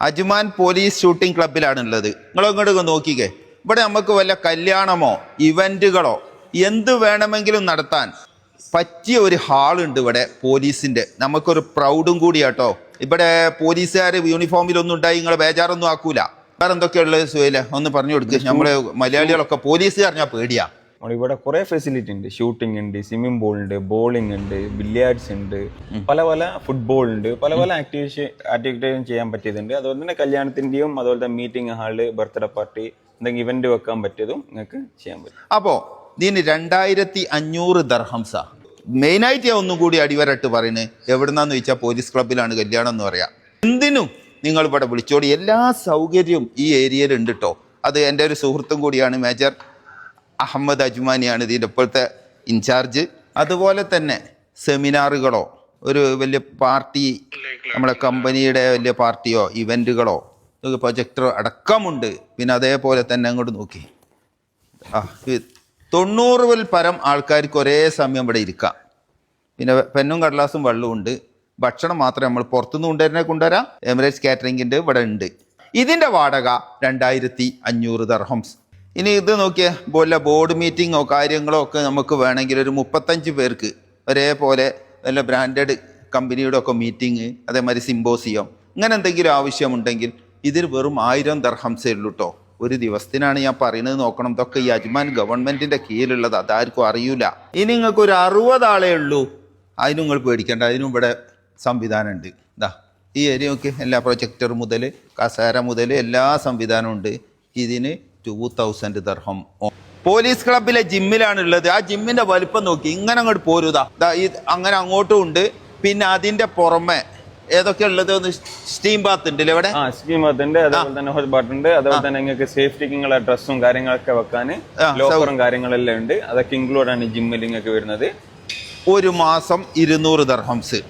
Ajman police shooting ക്ലബിലാണ് ഉള്ളത് നിങ്ങൾ അങ്ങോട്ട് നോക്കിക്കേ. ഇവിടെ നമുക്ക് വല്ല കല്യാണമോ ഇവന്റുകളോ എന്ത് വേണമെങ്കിലും നടത്താൻ പറ്റിയ ഒരു ഹാളുണ്ട് ഇവിടെ പോലീസിന്റെ നമുക്കൊരു പ്രൗഡും കൂടി കേട്ടോ ഇവിടെ പോലീസുകാർ യൂണിഫോമിലൊന്നും ഉണ്ടായി നിങ്ങൾ ബേജാറൊന്നും ആക്കൂല. വേറെ എന്തൊക്കെയുള്ളത് സുഹേല? ഒന്ന് പറഞ്ഞു കൊടുക്കുക നമ്മൾ മലയാളികളൊക്കെ പോലീസ് പറഞ്ഞാൽ പേടിയാ. ഇവിടെ കുറേ ഫെസിലിറ്റി ഉണ്ട്. ഷൂട്ടിംഗ് ഉണ്ട് സ്വിമ്മിംഗ് പൂൾ ഉണ്ട് ബോളിംഗ് ഉണ്ട് ബില്ലിയാർഡ്സ് ഉണ്ട് പല പല ഫുട്ബോൾ ഉണ്ട് പല പല ആക്ടിവിറ്റി ആക്ടിവിറ്റീസും ചെയ്യാൻ പറ്റിയതുണ്ട്. അതുപോലെ തന്നെ കല്യാണത്തിന്റെയും അതുപോലെ തന്നെ മീറ്റിംഗ് ഹാൾ ബർത്ത്ഡേ പാർട്ടി എന്തെങ്കിലും ഇവന്റ് വെക്കാൻ പറ്റിയതും നിങ്ങൾക്ക് ചെയ്യാൻ പറ്റും. അപ്പോ ഇതിന് രണ്ടായിരത്തി അഞ്ഞൂറ് ദർഹംസ മെയിനായിട്ട് ഞാൻ ഒന്നും കൂടി അടിവരട്ട് പറയുന്നത് എവിടുന്നാന്ന് ചോദിച്ചാൽ പോലീസ് ക്ലബിലാണ് കല്യാണം എന്ന് പറയാം. എന്തിനും നിങ്ങൾ ഇവിടെ വിളിച്ചോടി എല്ലാ സൗകര്യവും ഈ ഏരിയയിൽ ഉണ്ട് കേട്ടോ അത് എന്റെ ഒരു സുഹൃത്തും കൂടിയാണ് മേജർ അഹമ്മദ് അജ്മാനിയാണ് ഇതിന്റെ ഇപ്പോഴത്തെ ഇൻചാർജ് അതുപോലെ തന്നെ സെമിനാറുകളോ ഒരു വലിയ പാർട്ടി നമ്മുടെ കമ്പനിയുടെ വലിയ പാർട്ടിയോ ഇവന്റുകളോ പ്രൊജക്ടറോ അടക്കമുണ്ട്. പിന്നെ അതേപോലെ തന്നെ അങ്ങോട്ട് നോക്കി. ആ തൊണ്ണൂറിൽ പരം ആൾക്കാർക്ക് ഒരേ സമയം ഇവിടെ ഇരിക്കാം. പിന്നെ പെന്നും കടലാസും ഉണ്ട്. ഭക്ഷണം മാത്രമേ നമ്മൾ പുറത്തുനിന്ന് കൊണ്ടുവരുന്ന കൊണ്ടുവരാം. എമിറേറ്റ്സ് കാറ്ററിംഗിന്റെ ഇവിടെ ഉണ്ട്. ഇതിന്റെ വാടക രണ്ടായിരത്തി അഞ്ഞൂറ് ദർഹംസ്. ഇനി ഇത് നോക്കിയേ പോലെ ബോർഡ് മീറ്റിങ്ങോ കാര്യങ്ങളോ ഒക്കെ നമുക്ക് വേണമെങ്കിൽ ഒരു മുപ്പത്തഞ്ച് പേർക്ക് ഒരേപോലെ വല്ല ബ്രാൻഡഡ് കമ്പനിയുടെ ഒക്കെ മീറ്റിംഗ് അതേമാതിരി സിമ്പോസിയം ഇങ്ങനെ എന്തെങ്കിലും ആവശ്യമുണ്ടെങ്കിൽ ഇതിൽ വെറും ആയിരം ദർഹംസേ ഉള്ളൂ കേട്ടോ ഒരു ദിവസത്തിനാണ് ഞാൻ പറയുന്നത് നോക്കണം. ഇതൊക്കെ ഈ അജ്മാൻ ഗവൺമെന്റിന്റെ കീഴിലുള്ളത് അതാർക്കും അറിയൂല. ഇനി നിങ്ങൾക്ക് ഒരു അറുപത് ആളേ ഉള്ളൂ. അതിനും നിങ്ങൾ പേടിക്കേണ്ട അതിനും ഇവിടെ സംവിധാനമുണ്ട്. ഇതാ ഈ ഏരിയ നോക്കി എല്ലാ പ്രൊജക്ടർ മുതൽ കസേര മുതൽ എല്ലാ സംവിധാനവും ഉണ്ട്. ഇതിന് ടു തൗസൻഡ് ദർഹം പോലീസ് ക്ലബിലെ ജിമ്മിലാണ് ഉള്ളത്. ആ ജിമ്മിന്റെ വലിപ്പം നോക്കി. ഇങ്ങനെ അങ്ങോട്ട് പോരുതാ. അങ്ങനെ അങ്ങോട്ടും ഉണ്ട്. പിന്നെ അതിന്റെ പുറമെ ഏതൊക്കെ ഉള്ളത്? ഒന്ന് സ്റ്റീം ബാത്ത് ഉണ്ട് ഇവിടെ? സ്റ്റീം ബാത്ത് ഉണ്ട്. അതേപോലെ തന്നെ ഹോട്ട് ബാട്ട് ഉണ്ട്. അതേപോലെ തന്നെ നിങ്ങൾക്ക് സേഫ്റ്റിക്ക് നിങ്ങളെ ഡ്രസ്സും കാര്യങ്ങളൊക്കെ വെക്കാൻ ലോക്കറും കാര്യങ്ങളെല്ലാം ഉണ്ട്. അതൊക്കെ ഇൻക്ലൂഡ് ആണ് ജിമ്മിൽ നിങ്ങൾക്ക് വരുന്നത്. ഒരു മാസം ഇരുന്നൂറ് ദർഹംസ്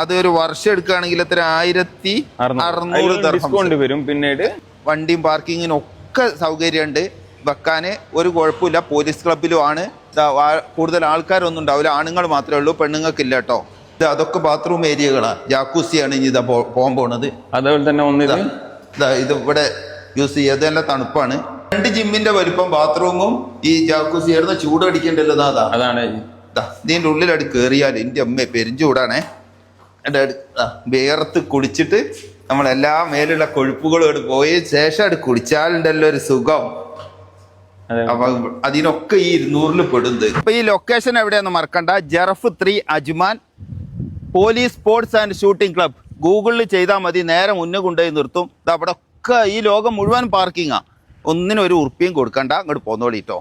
അത് ഒരു വർഷം എടുക്കുകയാണെങ്കിൽ എത്ര? ആയിരത്തി അറുന്നൂറ്. ഡിസ്കൗണ്ട് വരും. പിന്നീട് വണ്ടിയും പാർക്കിങ്ങിനും ഒക്കെ സൗകര്യമുണ്ട്. വെക്കാൻ ഒരു കുഴപ്പമില്ല. പോലീസ് ക്ലബിലും ആണ്. കൂടുതൽ ആൾക്കാരൊന്നും ഉണ്ടാവില്ല. ആണുങ്ങൾ മാത്രമേ ഉള്ളൂ പെണ്ണുങ്ങൾക്കില്ല കേട്ടോ. ഇത് അതൊക്കെ ബാത്റൂം ഏരിയകളാണ് ജാക്കൂസിയാണ് ഇനി ഇതാ പോകാൻ പോണത്. അതേപോലെ തന്നെ ഒന്നിതാ ഇത് ഇവിടെ യൂസ് ചെയ്യാതെ നല്ല തണുപ്പാണ്. രണ്ട് ജിമ്മിന്റെ വലിപ്പം ബാത്റൂമും ഈ ജാക്കൂസി ആയിരുന്നു. ചൂട് അടിക്കേണ്ടല്ലോ അതാ അതാണ്. ഇതിന്റെ ഉള്ളിലടി കയറിയാൽ എന്റെ അമ്മ പെരിഞ്ചൂടാണേ എന്റെ വിയർത്ത് കുടിച്ചിട്ട് നമ്മളെല്ലാ മേലുള്ള കൊഴുപ്പുകളോട് പോയി ശേഷം അത് കുടിച്ചാലുണ്ടല്ലോ ഒരു സുഖം. അപ്പൊ അതിനൊക്കെ ഈ ഇരുന്നൂറിൽ പെടുന്നത് അപ്പൊ ഈ ലൊക്കേഷൻ എവിടെയെന്ന് മറക്കണ്ട. Jurf three Ajman police sports and shooting club. ഗൂഗിളിൽ ചെയ്താൽ മതി. നേരെ മുന്നേ കൊണ്ടുപോയി നിർത്തും. അവിടെ ഒക്കെ ഈ ലോകം മുഴുവൻ പാർക്കിങ്ങാ. ഒന്നിനും ഒരു ഉറുപ്പിയും കൊടുക്കണ്ട. അങ്ങോട്ട് പോന്നോളിട്ടോ.